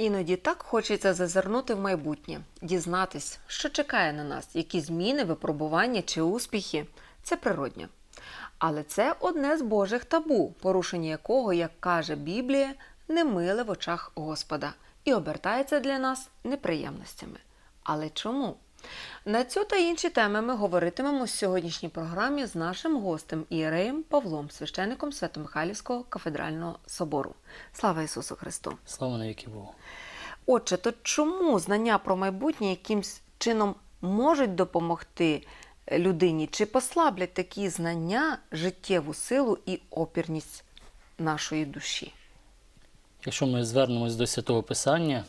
Іноді так хочеться зазирнути в майбутнє, дізнатись, що чекає на нас, які зміни, випробування чи успіхи. Це природньо. Але це одне з Божих табу, порушення якого, як каже Біблія, не миле в очах Господа і обертається для нас неприємностями. Але чому? На цю та інші теми ми говоритимемо в сьогоднішній програмі з нашим гостем Ієреєм Павлом, священником Свято-Михайлівського кафедрального собору. Слава Ісусу Христу! Слава навіки Богу. Отже, то чому знання про майбутнє якимсь чином можуть допомогти людині? Чи послаблять такі знання життєву силу і опірність нашої душі? Якщо ми звернемось до Святого Писання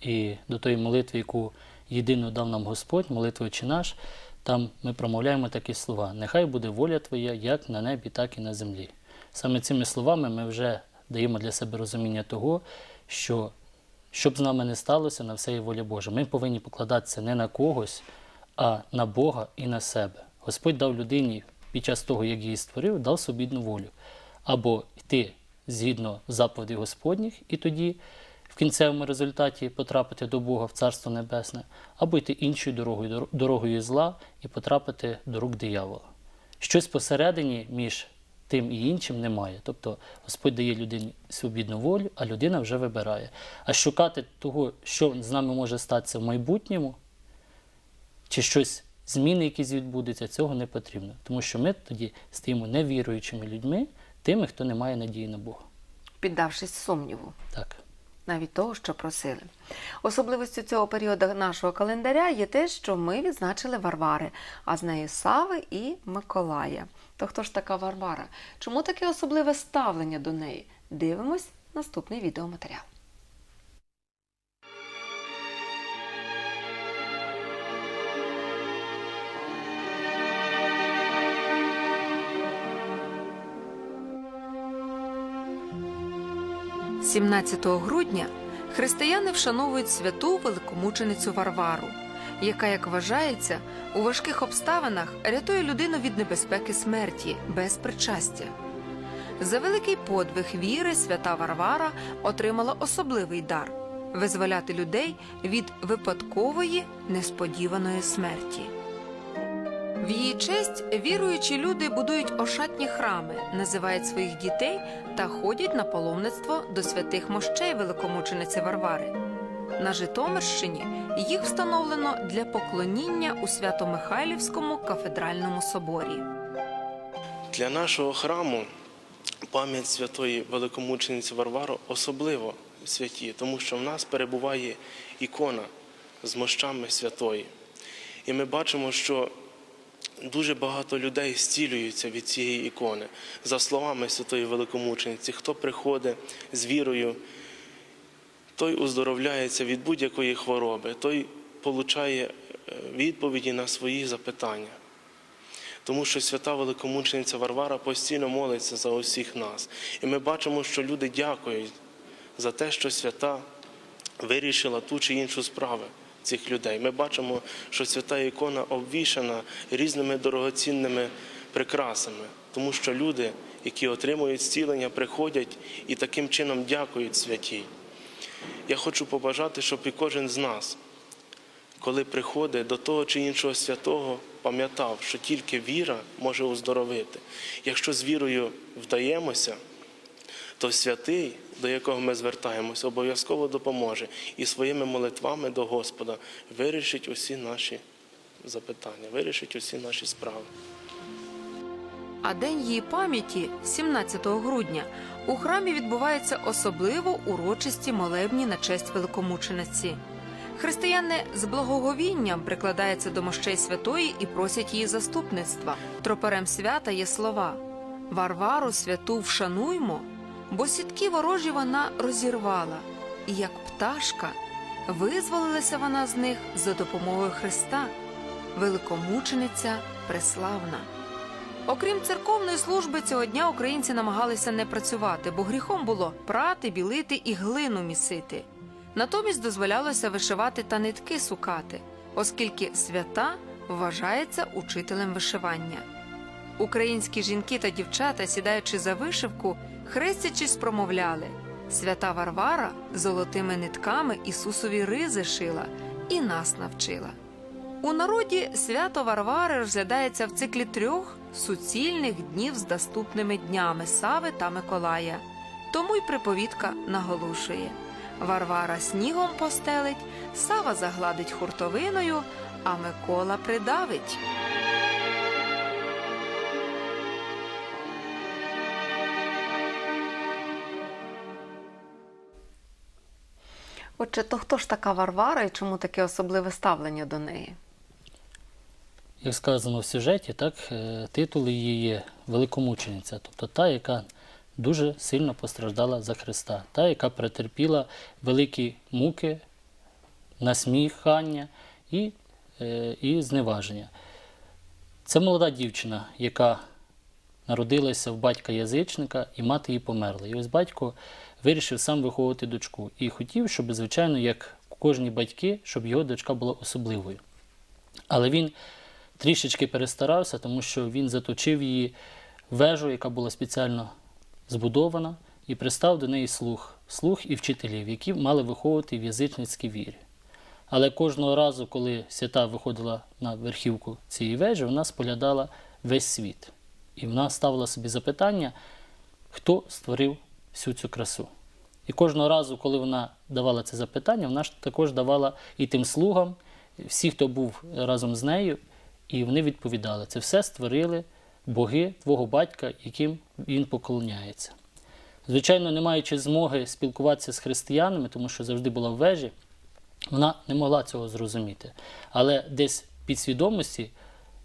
і до тої молитви, яку єдину дав нам Господь, молитви «Отче наш, там ми промовляємо такі слова: Нехай буде воля Твоя як на небі, так і на землі. Саме цими словами ми вже даємо для себе розуміння того, що щоб з нами не сталося, на все є воля Божа. Ми повинні покладатися не на когось, а на Бога і на себе. Господь дав людині під час того, як її створив, дав собідну волю. Або йти згідно заповідей Господніх, і тоді в кінцевому результаті потрапити до Бога в Царство Небесне, або йти іншою дорогою, дорогою зла і потрапити до рук диявола. Щось посередині між тим і іншим немає. Тобто Господь дає людині свобідну волю, а людина вже вибирає. А шукати того, що з нами може статися в майбутньому, чи щось зміни, якісь відбудуться, цього не потрібно. Тому що ми тоді стаємо невіруючими людьми, тими, хто не має надії на Бога. Піддавшись сумніву. Так. Навіть того, що просили. Особливістю цього періоду нашого календаря є те, що ми відзначили Варвари, а з нею Сави і Миколая. То хто ж така Варвара? Чому таке особливе ставлення до неї? Дивимось наступний відеоматеріал. – 17 грудня християни вшановують святу великомученицю Варвару, яка, як вважається, у важких обставинах рятує людину від небезпеки смерті без причастя. За великий подвиг віри свята Варвара отримала особливий дар визволяти людей від випадкової несподіваної смерті. В її честь віруючі люди будують ошатні храми, називають своїх дітей та ходять на паломництво до святих мощей великомучениці Варвари. На Житомирщині їх встановлено для поклоніння у Свято-Михайлівському кафедральному соборі. Для нашого храму пам'ять святої великомучениці Варвари особливо святі, тому що в нас перебуває ікона з мощами святої. І ми бачимо, що дуже багато людей зцілюються від цієї ікони. За словами святої великомучениці, хто приходить з вірою, той уздоровляється від будь-якої хвороби, той получає е, відповіді на свої запитання. Тому що свята великомучениця Варвара постійно молиться за усіх нас. І ми бачимо, що люди дякують за те, що свята вирішила ту чи іншу справу цих людей. Ми бачимо, що свята ікона обвішана різними дорогоцінними прикрасами, тому що люди, які отримують зцілення, приходять і таким чином дякують святій. Я хочу побажати, щоб і кожен з нас коли приходить до того чи іншого святого, пам'ятав, що тільки віра може оздоровити. Якщо з вірою вдаємося, то святий, до якого ми звертаємося, обов'язково допоможе і своїми молитвами до Господа вирішить усі наші запитання, вирішить усі наші справи. А день її пам'яті, 17 грудня, у храмі відбуваються особливо урочисті молебні на честь великомучениці. Християни з благоговінням прикладаються до мощей святої і просять її заступництва. Тропарем свята є слова: Варвару святу вшануймо, бо сітки ворожі вона розірвала, і як пташка визволилася вона з них за допомогою Христа, великомучениця преславна. Окрім церковної служби, цього дня українці намагалися не працювати, бо гріхом було прати, білити і глину місити. Натомість дозволялося вишивати та нитки сукати, оскільки свята вважається учителем вишивання. Українські жінки та дівчата, сідаючи за вишивку, хрестячись, промовляли Свята Варвара золотими нитками Ісусові ризи шила і нас навчила. У народі свято Варвари розглядається в циклі трьох суцільних днів з доступними днями Сави та Миколая. Тому й приповідка наголошує: Варвара снігом постелить, Сава загладить хуртовиною, а Микола придавить. Отже, то хто ж така Варвара і чому таке особливе ставлення до неї? Як сказано в сюжеті, так, е, титул її є великомучениця, тобто та, яка дуже сильно постраждала за Христа, та, яка претерпіла великі муки, насміхання і, е, і зневаження. Це молода дівчина, яка народилася в батька язичника, і мати її померла. І ось батько вирішив сам виховувати дочку. І хотів, щоб, звичайно, як кожні батьки, щоб його дочка була особливою. Але він трішечки перестарався, тому що він заточив її вежу, яка була спеціально збудована, і пристав до неї слух, слух і вчителів, які мали виховувати в язичницькій вірі. Але кожного разу, коли свята виходила на верхівку цієї вежі, вона споглядала весь світ. І вона ставила собі запитання, хто створив всю цю красу. І кожного разу, коли вона давала це запитання, вона ж також давала і тим слугам, всі, хто був разом з нею, і вони відповідали: це все створили боги твого батька, яким він поклоняється. Звичайно, не маючи змоги спілкуватися з християнами, тому що завжди була в вежі, вона не могла цього зрозуміти. Але десь під свідомості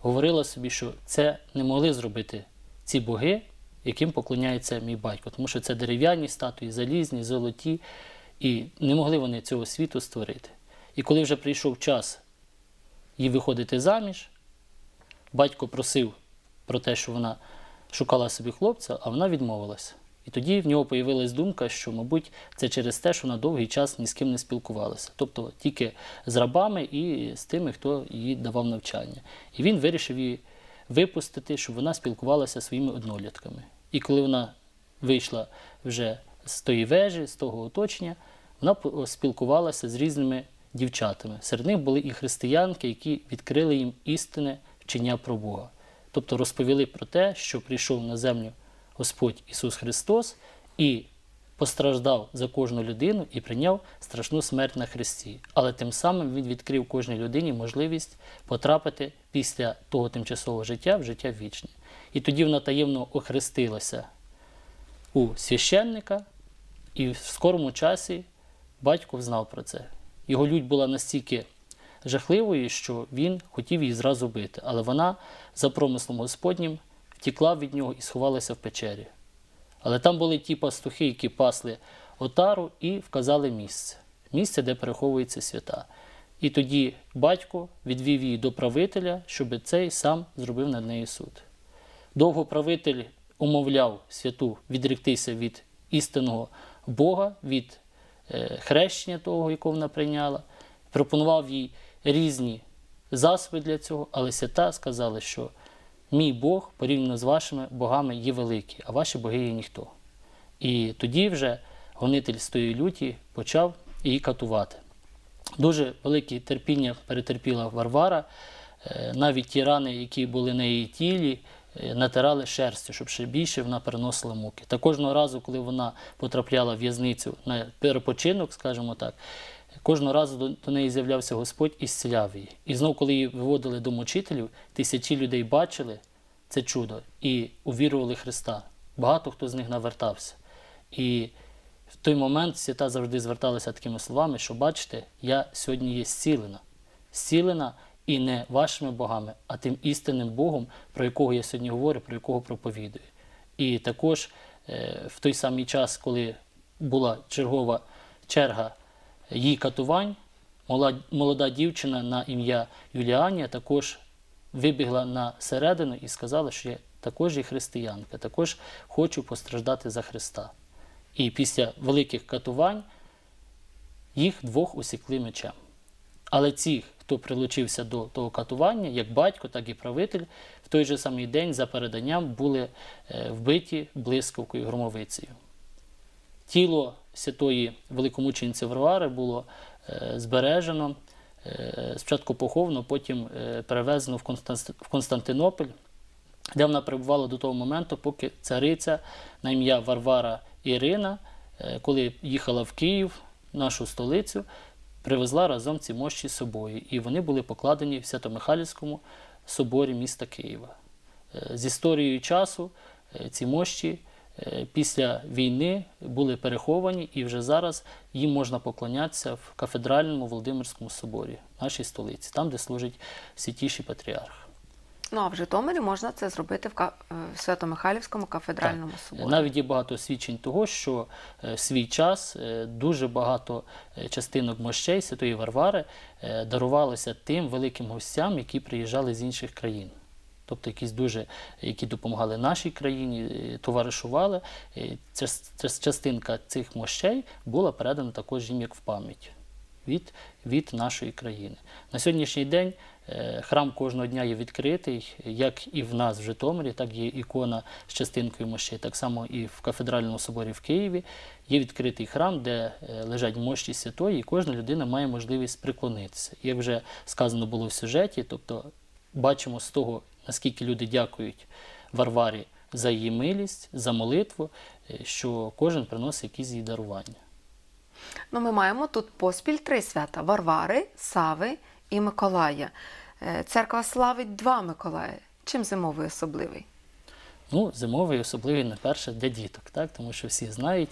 говорила собі, що це не могли зробити ці боги, яким поклоняється мій батько, тому що це дерев'яні статуї, залізні, золоті, і не могли вони цього світу створити. І коли вже прийшов час їй виходити заміж, батько просив про те, що вона шукала собі хлопця, а вона відмовилася. І тоді в нього появилась думка, що, мабуть, це через те, що вона довгий час ні з ким не спілкувалася. Тобто тільки з рабами і з тими, хто їй давав навчання. І він вирішив її випустити, щоб вона спілкувалася своїми однолітками. І коли вона вийшла вже з тої вежі, з того оточення, вона спілкувалася з різними дівчатами. Серед них були і християнки, які відкрили їм істинне вчення про Бога. Тобто розповіли про те, що прийшов на землю Господь Ісус Христос і постраждав за кожну людину і прийняв страшну смерть на Христі. Але тим самим Він відкрив кожній людині можливість потрапити після того тимчасового життя в життя вічне. І тоді вона таємно охрестилася у священника, і в скорому часі батько взнав про це. Його лють була настільки жахливою, що він хотів її зразу бити. Але вона, за промислом Господнім, втікла від нього і сховалася в печері. Але там були ті пастухи, які пасли отару і вказали місце місце, де переховується свята. І тоді батько відвів її до правителя, щоб цей сам зробив над нею суд. Довго правитель умовляв святу відректися від істинного Бога, від е, хрещення того, якого вона прийняла, пропонував їй різні засоби для цього, але свята сказали, що мій Бог порівняно з вашими богами є великий, а ваші боги є ніхто. І тоді вже гонитель з тої люті почав її катувати. Дуже велике терпіння перетерпіла Варвара. Е, Навіть ті рани, які були на її тілі, е, натирали шерстю, щоб ще більше вона переносила муки. Та кожного разу, коли вона потрапляла в в'язницю на перепочинок, скажімо так, кожного разу до, до неї з'являвся Господь і зціляв її. І знов, коли її виводили до мучителів, тисячі людей бачили це чудо і увірували Христа. Багато хто з них навертався. І в той момент свята завжди зверталися такими словами, що бачите, я сьогодні є зцілена. Зцілена і не вашими богами, а тим істинним Богом, про якого я сьогодні говорю, про якого проповідую. І також е, в той самий час, коли була чергова черга її катувань, молода, дівчина на ім'я Юліанія також вибігла на середину і сказала, що я також є християнка, також хочу постраждати за Христа. І після великих катувань їх двох усікли мечем. Але ці, хто прилучився до того катування, як батько, так і правитель, в той же самий день за переданням були е, вбиті блискавкою громовицею. Тіло святої великомучениці Варвари було е, збережено, е, спочатку поховано, потім е, перевезено в Константинополь, де вона перебувала до того моменту, поки цариця на ім'я Варвара Ірина, коли їхала в Київ, нашу столицю, привезла разом ці мощі з собою. І вони були покладені в Свято-Михайлівському соборі міста Києва. З історією часу ці мощі після війни були переховані, і вже зараз їм можна поклонятися в кафедральному Володимирському соборі, нашій столиці, там, де служить святіший патріарх. Ну а в Житомирі можна це зробити в, е, Свято-Михайлівському кафедральному соборі. Навіть є багато свідчень того, що е, в свій час е, дуже багато е, частинок мощей Святої Варвари е, дарувалося тим великим гостям, які приїжджали з інших країн. Тобто якісь дуже, які допомагали нашій країні, е, товаришували. Е, Ця, частинка цих мощей була передана також їм як в пам'ять від, від нашої країни. На сьогоднішній день е, храм кожного дня є відкритий, як і в нас в Житомирі, так є ікона з частинкою мощей. Так само і в кафедральному соборі в Києві є відкритий храм, де лежать мощі святої, і кожна людина має можливість приклонитися. Як вже сказано було в сюжеті, тобто бачимо з того, наскільки люди дякують Варварі за її милість, за молитву, е, що кожен приносить якісь її дарування. Ну, ми маємо тут поспіль три свята: Варвари, Сави і Миколая. Е, Церква славить два Миколая. Чим зимовий особливий? Ну, зимовий особливий найперше для діток, так? тому що всі знають,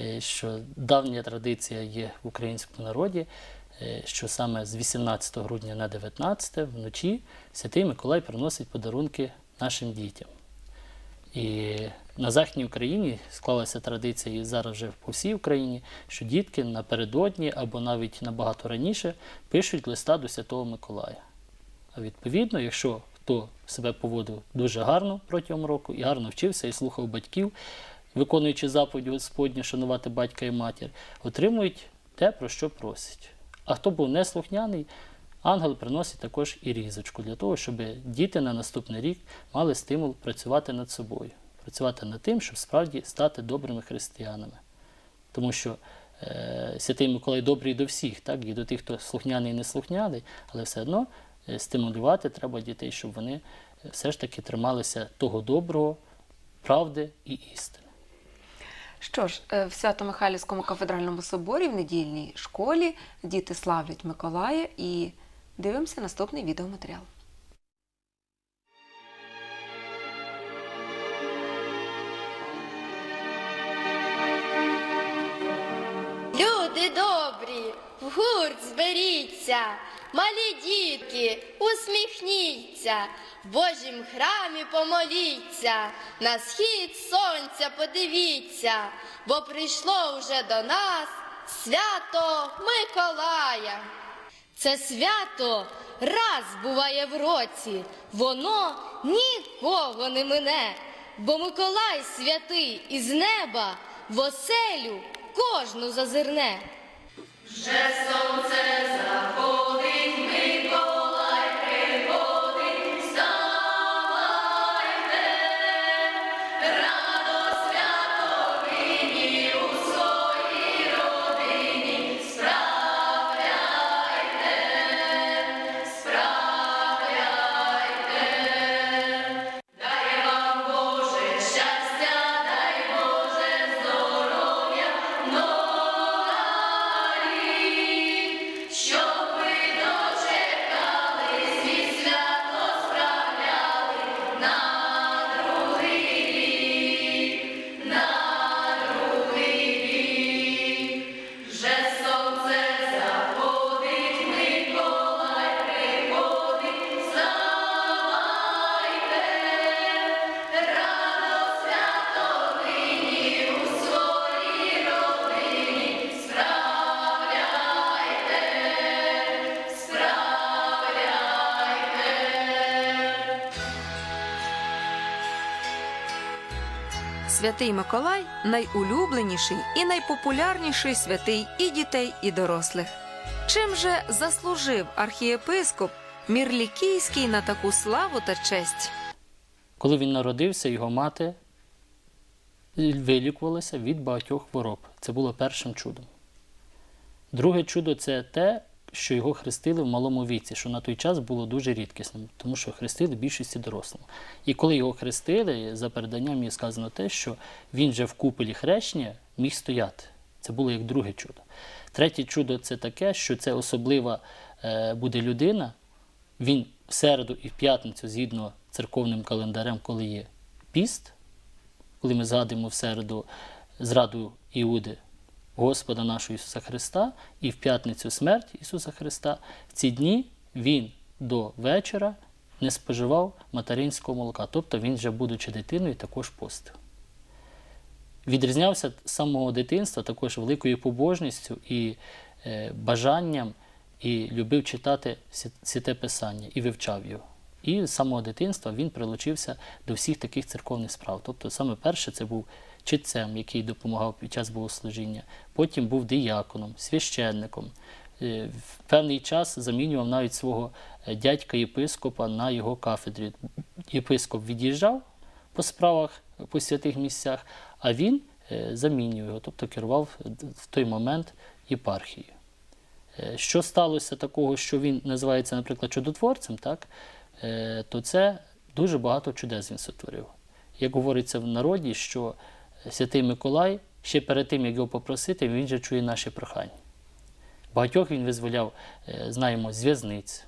е, що давня традиція є в українському народі, що саме з 18 грудня на 19 вночі Святий Миколай приносить подарунки нашим дітям. І на Західній Україні склалася традиція і зараз вже по всій Україні, що дітки напередодні або навіть набагато раніше пишуть листа до Святого Миколая. А відповідно, якщо хто себе поводив дуже гарно протягом року і гарно вчився і слухав батьків, виконуючи заповідь Господню, шанувати батька і матір, отримують те, про що просять. А хто був неслухняний, ангел приносить також і різочку для того, щоб діти на наступний рік мали стимул працювати над собою, працювати над тим, щоб справді стати добрими християнами. Тому що е, Святий Миколай добрий до всіх, так, і до тих, хто слухняний і неслухняний, але все одно е, стимулювати треба дітей, щоб вони е, все ж таки трималися того доброго, правди і істини. Що ж, е, в Свято-Михайлівському кафедральному соборі в недільній школі діти славлять Миколая і дивимося наступний відеоматеріал. Люди добрі, в гурт зберіться, малі дітки, усміхніться, в Божім храмі помоліться, на схід сонця подивіться, бо прийшло вже до нас свято Миколая. Це свято раз буває в році, воно нікого не мине, бо Миколай святий із неба в оселю кожну зазирне. Святий Миколай найулюбленіший і найпопулярніший святий і дітей, і дорослих. Чим же заслужив архієпископ Мірлікійський на таку славу та честь? Коли він народився, його мати вилікувалися від багатьох хвороб. Це було першим чудом. Друге чудо це те, що його хрестили в малому віці, що на той час було дуже рідкісним, тому що хрестили більшості дорослим. І коли його хрестили, за переданням є сказано те, що він же в куполі хрещення міг стояти. Це було як друге чудо. Третє чудо це таке, що це особлива е, буде людина. Він в середу і в п'ятницю, згідно церковним календарем, коли є піст, коли ми згадуємо в середу зраду Іуди Господа нашого Ісуса Христа і в п'ятницю смерть Ісуса Христа, в ці дні Він до вечора не споживав материнського молока. Тобто він вже, будучи дитиною, також постив. Відрізнявся з самого дитинства також великою побожністю і е, бажанням, і любив читати святе Писання і вивчав його. І з самого дитинства він прилучився до всіх таких церковних справ. Тобто, саме перше це був читцем, який допомагав під час богослужіння, потім був дияконом, священником. Е, В певний час замінював навіть свого е, дядька єпископа на його кафедрі. Єпископ від'їжджав по справах по святих місцях, а він е, замінював його, тобто керував в той момент єпархією. Що сталося такого, що він називається, наприклад, чудотворцем, так? Е, то це дуже багато чудес він сотворив. Як говориться в народі, що святий Миколай ще перед тим, як його попросити, він же чує наші прохання. Багатьох він визволяв, е, знаємо, з в'язниць,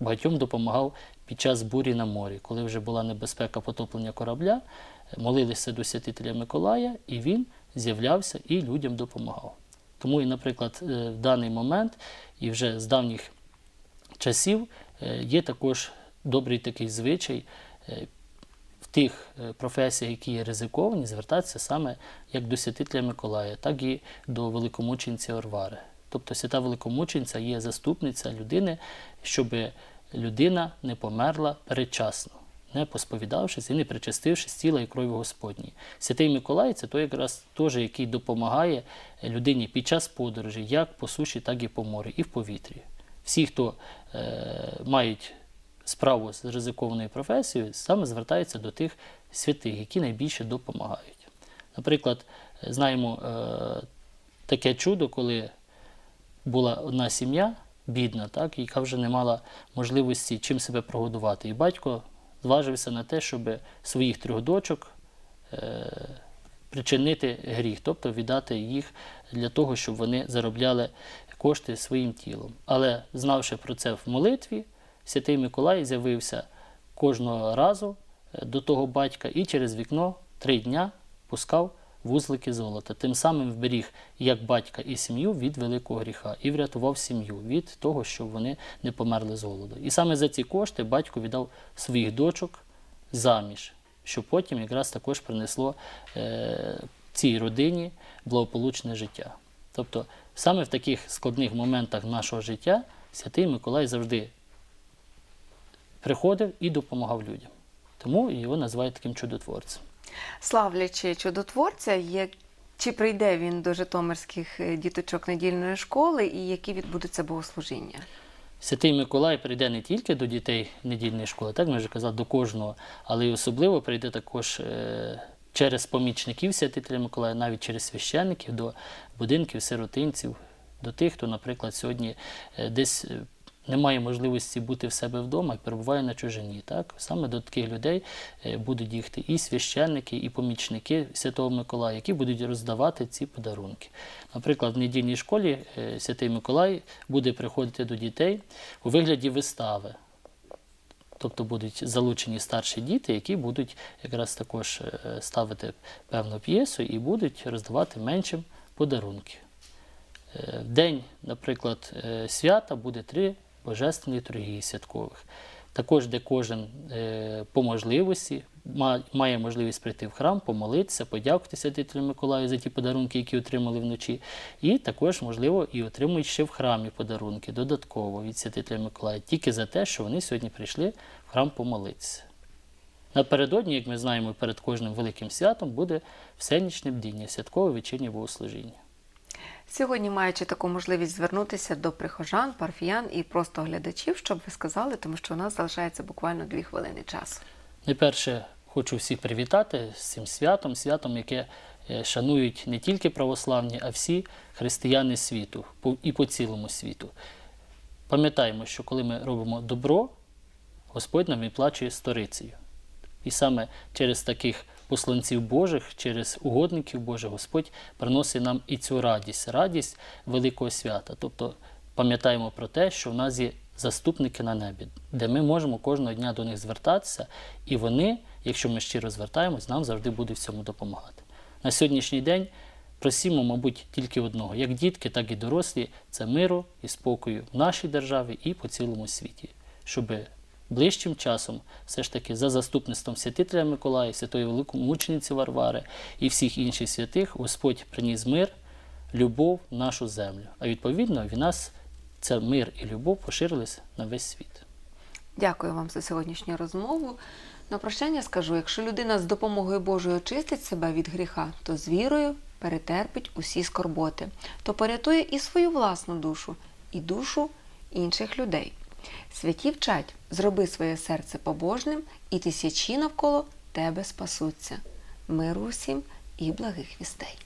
багатьом допомагав під час бурі на морі, коли вже була небезпека потоплення корабля, молилися до святителя Миколая, і він з'являвся і людям допомагав. Тому і, наприклад, е, в даний момент і вже з давніх часів є також добрий такий звичай е, в тих е, професіях, які є ризиковані, звертатися саме як до святителя Миколая, так і до великомученця Орвари. Тобто свята великомученця є заступниця людини, щоб людина не померла передчасно, не посповідавшись і не причастившись тіла і крові Господній. Святий Миколай це той якраз теж, який допомагає людині під час подорожі, як по суші, так і по морі, і в повітрі. Всі, хто е, мають справу з ризикованою професією, саме звертаються до тих святих, які найбільше допомагають. Наприклад, знаємо е, таке чудо, коли була одна сім'я бідна, так, яка вже не мала можливості чим себе прогодувати. І батько зважився на те, щоб своїх трьох дочок е, причинити гріх, тобто віддати їх для того, щоб вони заробляли кошти своїм тілом. Але знавши про це в молитві, святий Миколай з'явився кожного разу е, до того батька і через вікно три дня пускав вузлики золота. Тим самим вберіг як батька і сім'ю від великого гріха і врятував сім'ю від того, щоб вони не померли з голоду. І саме за ці кошти батько віддав своїх дочок заміж, що потім якраз також принесло е, цій родині благополучне життя. Тобто саме в таких складних моментах нашого життя святий Миколай завжди приходив і допомагав людям. Тому його називають таким чудотворцем. Славлячи чудотворця, як... чи прийде він до житомирських е, діточок недільної школи і які відбудуться богослужіння? Святий Миколай прийде не тільки до дітей недільної школи, так ми вже казали, до кожного, але й особливо прийде також е, через помічників святителя Миколая, навіть через священників до будинків сиротинців, до тих, хто, наприклад, сьогодні е, десь е, не має можливості бути в себе вдома і перебуває на чужині. Так? Саме до таких людей е, будуть їхати і священники, і помічники Святого Миколая, які будуть роздавати ці подарунки. Наприклад, в недільній школі е, Святий Миколай буде приходити до дітей у вигляді вистави. Тобто будуть залучені старші діти, які будуть якраз також е, ставити певну п'єсу і будуть роздавати меншим подарунки. В день, наприклад, свята буде три божественні літургії святкових. Також, де кожен е, по можливості має можливість прийти в храм, помолитися, подякувати святителю Миколаю за ті подарунки, які отримали вночі. І також, можливо, і отримують ще в храмі подарунки додатково від святителя Миколая, тільки за те, що вони сьогодні прийшли в храм помолитися. Напередодні, як ми знаємо, перед кожним великим святом буде всенічне бдіння, святкове вечірнє богослужіння. Сьогодні, маючи таку можливість звернутися до прихожан, парафіян і просто глядачів, щоб ви сказали, тому що у нас залишається буквально дві хвилини часу. Найперше хочу всіх привітати з цим святом, святом, яке е, шанують не тільки православні, а всі християни світу і по цілому світу. Пам'ятаємо, що коли ми робимо добро, Господь нам відплачує сторицею. І саме через таких посланців Божих, через угодників Божих, Господь приносить нам і цю радість, радість великого свята. Тобто пам'ятаємо про те, що в нас є заступники на небі, де ми можемо кожного дня до них звертатися, і вони, якщо ми щиро звертаємось, нам завжди будуть в цьому допомагати. На сьогоднішній день просімо, мабуть, тільки одного: як дітки, так і дорослі це миру і спокою в нашій державі і по цілому світі, щоб ближчим часом, все ж таки, за заступництвом святителя Миколая, святої великомучениці Варвари і всіх інших святих, Господь приніс мир, любов в нашу землю. А відповідно, в нас це мир і любов поширились на весь світ. Дякую вам за сьогоднішню розмову. На прощання скажу: якщо людина з допомогою Божою очистить себе від гріха, то з вірою перетерпить усі скорботи, то порятує і свою власну душу, і душу інших людей. Святі вчать, зроби своє серце побожним, і тисячі навколо тебе спасуться. Миру усім і благих вістей.